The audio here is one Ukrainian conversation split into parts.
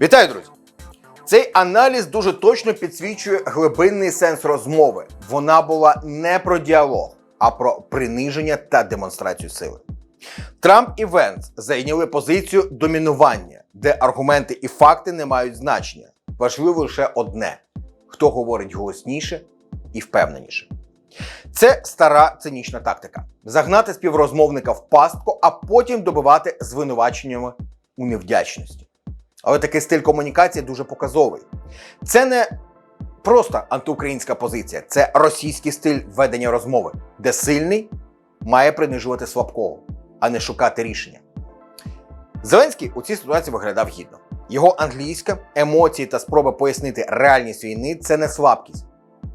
Вітаю, друзі! Цей аналіз дуже точно підсвічує глибинний сенс розмови. Вона була не про діалог, а про приниження та демонстрацію сили. Трамп і Венс зайняли позицію домінування, де аргументи і факти не мають значення. Важливо лише одне: хто говорить голосніше і впевненіше. Це стара цинічна тактика: загнати співрозмовника в пастку, а потім добивати звинуваченнями у невдячності. Але такий стиль комунікації дуже показовий. Це не просто антиукраїнська позиція, це російський стиль ведення розмови, де сильний має принижувати слабкого, а не шукати рішення. Зеленський у цій ситуації виглядав гідно. Його англійська, емоції та спроба пояснити реальність війни це не слабкість,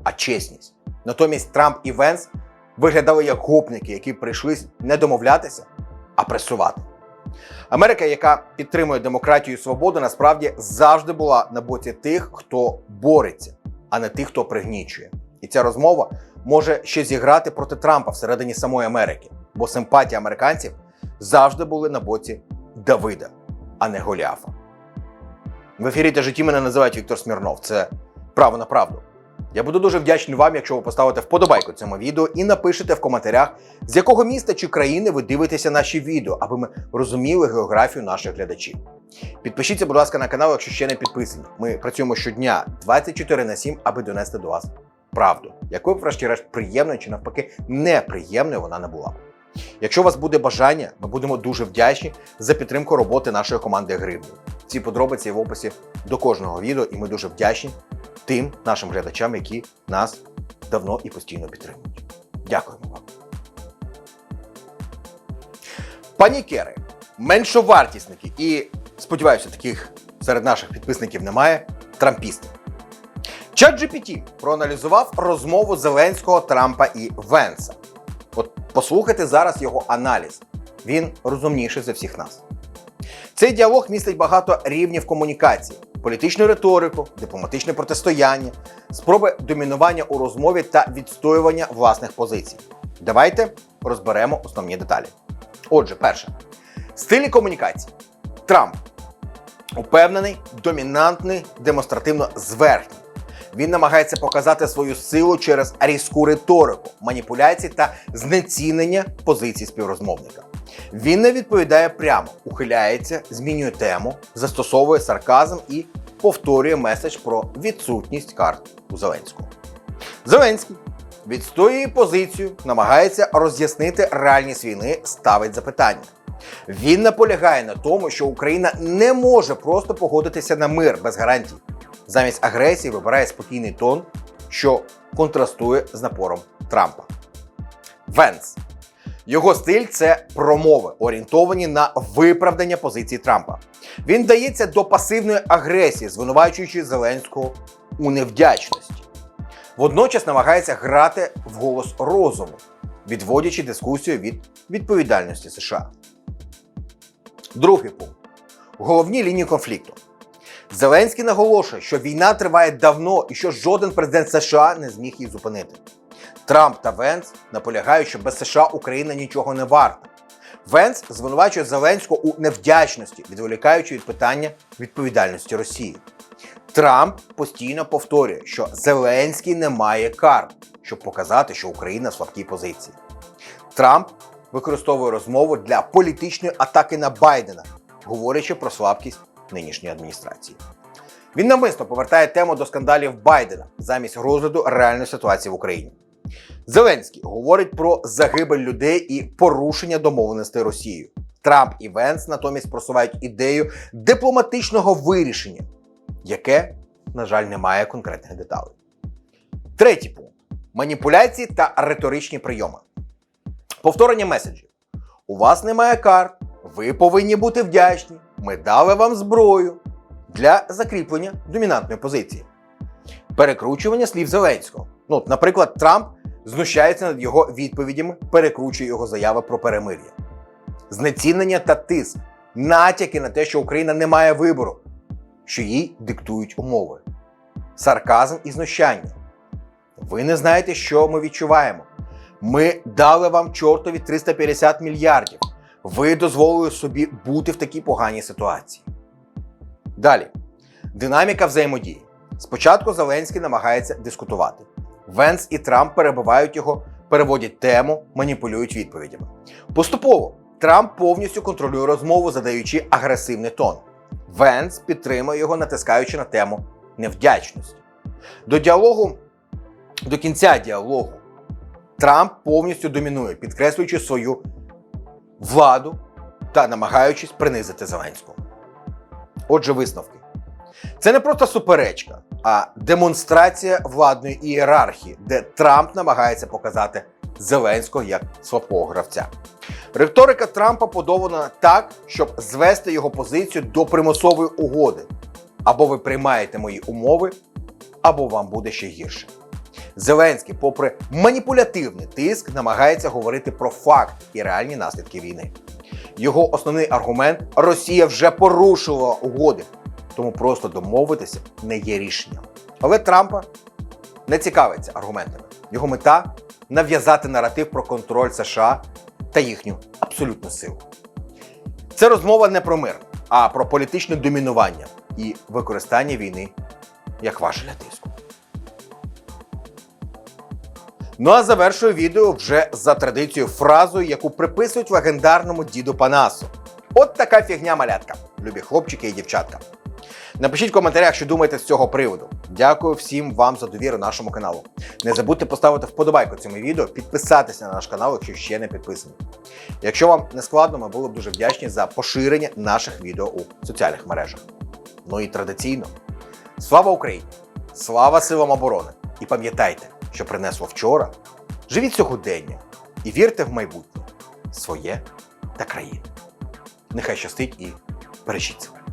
а чесність. Натомість Трамп і Венс виглядали як гопники, які прийшли не домовлятися, а пресувати. Америка, яка підтримує демократію і свободу, насправді завжди була на боці тих, хто бореться, а не тих, хто пригнічує. І ця розмова може ще зіграти проти Трампа всередині самої Америки, бо симпатії американців завжди були на боці Давида, а не Голіафа. В ефірі та житті мене називають Віктор Смірнов. Це право на правду. Я буду дуже вдячний вам, якщо ви поставите вподобайку цьому відео і напишете в коментарях, з якого міста чи країни ви дивитеся наші відео, аби ми розуміли географію наших глядачів. Підпишіться, будь ласка, на канал, якщо ще не підписані. Ми працюємо щодня 24 на 7, аби донести до вас правду, якою врешті-решт, приємною чи навпаки неприємною вона не була. Якщо у вас буде бажання, ми будемо дуже вдячні за підтримку роботи нашої команди Гривні. Ці подробиці в описі до кожного відео, і ми дуже вдячні тим нашим глядачам, які нас давно і постійно підтримують. Дякуємо вам. Панікери, меншовартісники і, сподіваюся, таких серед наших підписників немає, трампісти. Чат GPT проаналізував розмову Зеленського, Трампа і Венса. От послухайте зараз його аналіз. Він розумніший за всіх нас. Цей діалог містить багато рівнів комунікації, політичну риторику, дипломатичне протистояння, спроби домінування у розмові та відстоювання власних позицій. Давайте розберемо основні деталі. Отже, перше, стилі комунікації. Трамп упевнений, домінантний, демонстративно зверхній. Він намагається показати свою силу через різку риторику, маніпуляції та знецінення позицій співрозмовника. Він не відповідає прямо, ухиляється, змінює тему, застосовує сарказм і повторює меседж про відсутність карт у Зеленського. Зеленський відстоює позицію, намагається роз'яснити реальність війни, ставить запитання. Він наполягає на тому, що Україна не може просто погодитися на мир без гарантій. Замість агресії вибирає спокійний тон, що контрастує з напором Трампа. Венс. Його стиль це промови, орієнтовані на виправдання позиції Трампа. Він вдається до пасивної агресії, звинувачуючи Зеленського у невдячності. Водночас намагається грати в голос розуму, відводячи дискусію від відповідальності США. Другий пункт. Головні лінії конфлікту. Зеленський наголошує, що війна триває давно і що жоден президент США не зміг її зупинити. Трамп та Венс наполягають, що без США Україна нічого не варта. Венс звинувачує Зеленського у невдячності, відволікаючи від питання відповідальності Росії. Трамп постійно повторює, що Зеленський не має карт, щоб показати, що Україна в слабкій позиції. Трамп використовує розмову для політичної атаки на Байдена, говорячи про слабкість нинішньої адміністрації. Він навмисно повертає тему до скандалів Байдена замість розгляду реальної ситуації в Україні. Зеленський говорить про загибель людей і порушення домовленостей Росією. Трамп і Венс натомість просувають ідею дипломатичного вирішення, яке, на жаль, не має конкретних деталей. Третій пункт маніпуляції та риторичні прийоми. Повторення меседжів. У вас немає карт, ви повинні бути вдячні. Ми дали вам зброю для закріплення домінантної позиції. Перекручування слів Зеленського. Ну, наприклад, Трамп знущається над його відповідями, перекручує його заяви про перемир'я. Знецінення та тиск, натяки на те, що Україна не має вибору, що їй диктують умови, сарказм і знущання. Ви не знаєте, що ми відчуваємо. Ми дали вам чортові 350 мільярдів. Ви дозволили собі бути в такій поганій ситуації. Далі. Динаміка взаємодії. Спочатку Зеленський намагається дискутувати. Венс і Трамп перебивають його, переводять тему, маніпулюють відповідями. Поступово Трамп повністю контролює розмову, задаючи агресивний тон. Венс підтримує його, натискаючи на тему невдячності. До діалогу, до кінця діалогу, Трамп повністю домінує, підкреслюючи свою владу та намагаючись принизити Зеленського. Отже, висновки. Це не просто суперечка, а демонстрація владної ієрархії, де Трамп намагається показати Зеленського як слабкого гравця. Риторика Трампа подована так, щоб звести його позицію до примусової угоди. Або ви приймаєте мої умови, або вам буде ще гірше. Зеленський, попри маніпулятивний тиск, намагається говорити про факт і реальні наслідки війни. Його основний аргумент Росія вже порушила угоди, тому просто домовитися не є рішенням. Але Трампа не цікавиться аргументами. Його мета нав'язати наратив про контроль США та їхню абсолютну силу. Це розмова не про мир, а про політичне домінування і використання війни як важеля тиску. Ну а завершую відео вже за традицією фразою, яку приписують легендарному діду Панасу. От така фігня малятка, любі хлопчики і дівчатка. Напишіть в коментарях, що думаєте з цього приводу. Дякую всім вам за довіру нашому каналу. Не забудьте поставити вподобайку цьому відео, підписатися на наш канал, якщо ще не підписані. Якщо вам не складно, ми були б дуже вдячні за поширення наших відео у соціальних мережах. Ну і традиційно, слава Україні! Слава силам оборони! І пам'ятайте, що принесло вчора. Живіть сьогодення і вірте в майбутнє своє та країну. Нехай щастить і бережіть себе.